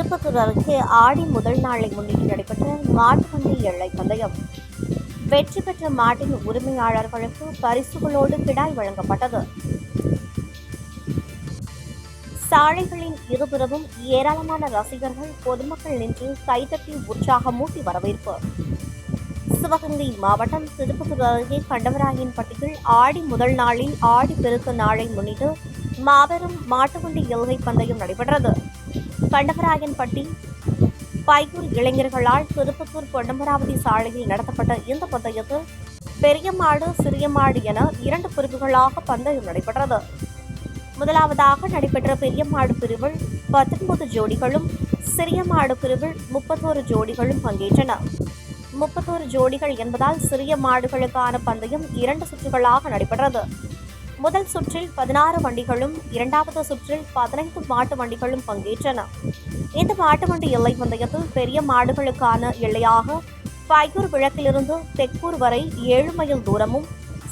திருப்பத்தூர் அருகே ஆடி முதல் நாளை முன்னிட்டு நடைபெற்ற மாட்டுவண்டி எல்லை பந்தயம். வெற்றி பெற்ற மாட்டின் உரிமையாளர்களுக்கு பரிசுகளோடு கிடாய் வழங்கப்பட்டது. சாலைகளின் இருபுறமும் ஏராளமான ரசிகர்கள் பொதுமக்கள் நின்று கைதட்டி உற்சாகமூட்டி வரவேற்பு. சிவகங்கை மாவட்டம் திருப்பத்தூர் அருகே கண்டவராயன்பட்டியில் ஆடி முதல் நாளில் ஆடி பெருக்க நாளை முன்னிட்டு மாபெரும் மாட்டுவண்டி எல்கை பந்தயம் நடைபெற்றது. கண்டகராயன்பட்டி பையூர் இளைஞர்களால் திருப்பத்தூர் பொன்னமராவதி சாலையில் நடத்தப்பட்ட இந்த பந்தயத்தில் பெரிய மாடு சிறிய மாடு என இரண்டு பிரிவுகளாக பந்தயம் நடைபெற்றது. முதலாவதாக நடைபெற்ற பெரிய மாடு பிரிவில் பத்தொன்பது ஜோடிகளும் சிறிய மாடு பிரிவில் முப்பத்தோரு ஜோடிகளும் பங்கேற்றன. முப்பத்தோரு ஜோடிகள் என்பதால் சிறிய மாடுகளுக்கான பந்தயம் இரண்டு சுற்றுகளாக நடைபெற்றது. முதல் சுற்றில் பதினாறு வண்டிகளும் இரண்டாவது சுற்றில் பதினைந்து மாட்டு வண்டிகளும் பங்கேற்றன. இந்த மாட்டு வண்டி எல்லை பந்தயத்தில் பெரிய மாடுகளுக்கான எல்லையாக பையூர் விளக்கிலிருந்து தெக்கூர் வரை ஏழு மைல் தூரமும்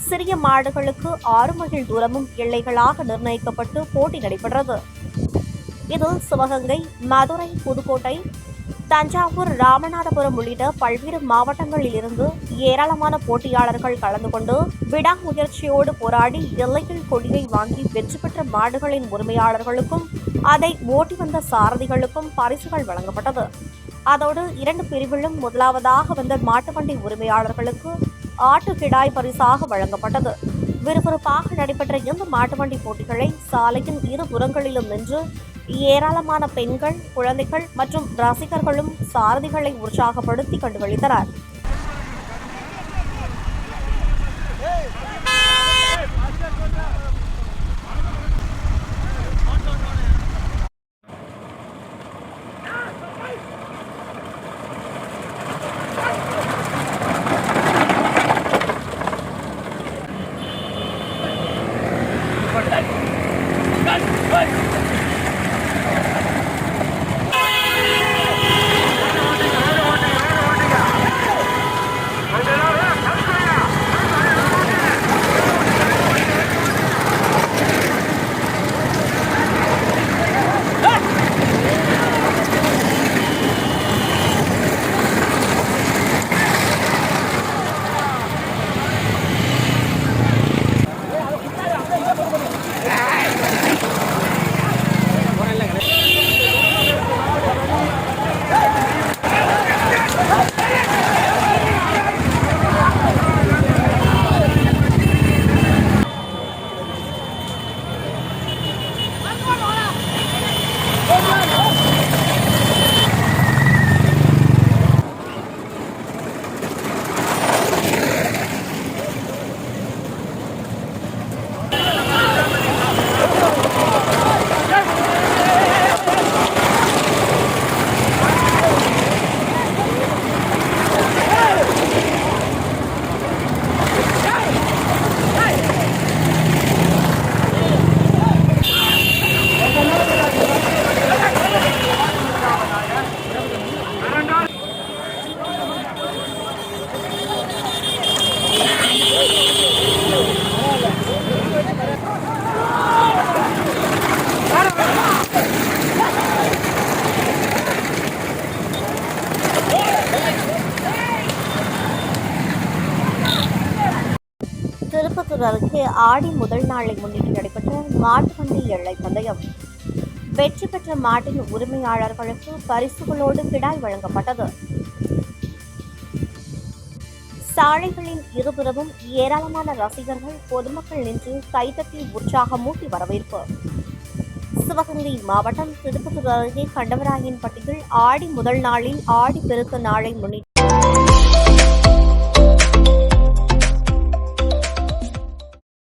சிறிய மாடுகளுக்கு ஆறு மைல் தூரமும் எல்லைகளாக நிர்ணயிக்கப்பட்டு போட்டி நடைபெற்றது. இதில் சிவகங்கை மதுரை புதுக்கோட்டை தஞ்சாவூர் ராமநாதபுரம் உள்ளிட்ட பல்வேறு மாவட்டங்களில் இருந்து ஏராளமான போட்டியாளர்கள் கலந்து கொண்டு விடாமுயற்சியோடு போராடி எல்லையில் கொடியை வாங்கி வெற்றி பெற்ற மாடுகளின் உரிமையாளர்களுக்கும் அதை ஓட்டி வந்த சாரதிகளுக்கும் பரிசுகள் வழங்கப்பட்டது. அதோடு இரண்டு பிரிவிலும் முதலாவதாக வந்த மாட்டுவண்டி உரிமையாளர்களுக்கு ஆட்டு கிடாய் பரிசாக வழங்கப்பட்டது. விறுவிறுப்பாக நடைபெற்ற இந்த மாட்டுவண்டி போட்டிகளை சாலையின் இரு புறங்களிலும் நின்று ஏராளமான பெண்கள் குழந்தைகள் மற்றும் ரசிகர்களும் சாரதிகளை உற்சாகப்படுத்தி கண்டுகளித்தனர். திருப்பத்தூர் அருகே ஆடி முதல் நாளை முன்னிட்டு நடைபெற்ற மாட்டுவண்டி எல்லை பந்தயம். வெற்றி பெற்ற மாட்டின் உரிமையாளர்களுக்கு பரிசுகளோடு கிடாய் வழங்கப்பட்டது. சாலைகளின் இருபுறமும் ஏராளமான ரசிகர்கள் பொதுமக்கள் நின்று கைதட்டி உற்சாகமூட்டி வரவேற்பு. சிவகங்கை மாவட்டம் திருப்பத்தூர் அருகே கண்டவராயன்பட்டியில் ஆடி முதல் நாளில் ஆடி பெருக்கு நாளை முன்னிட்டு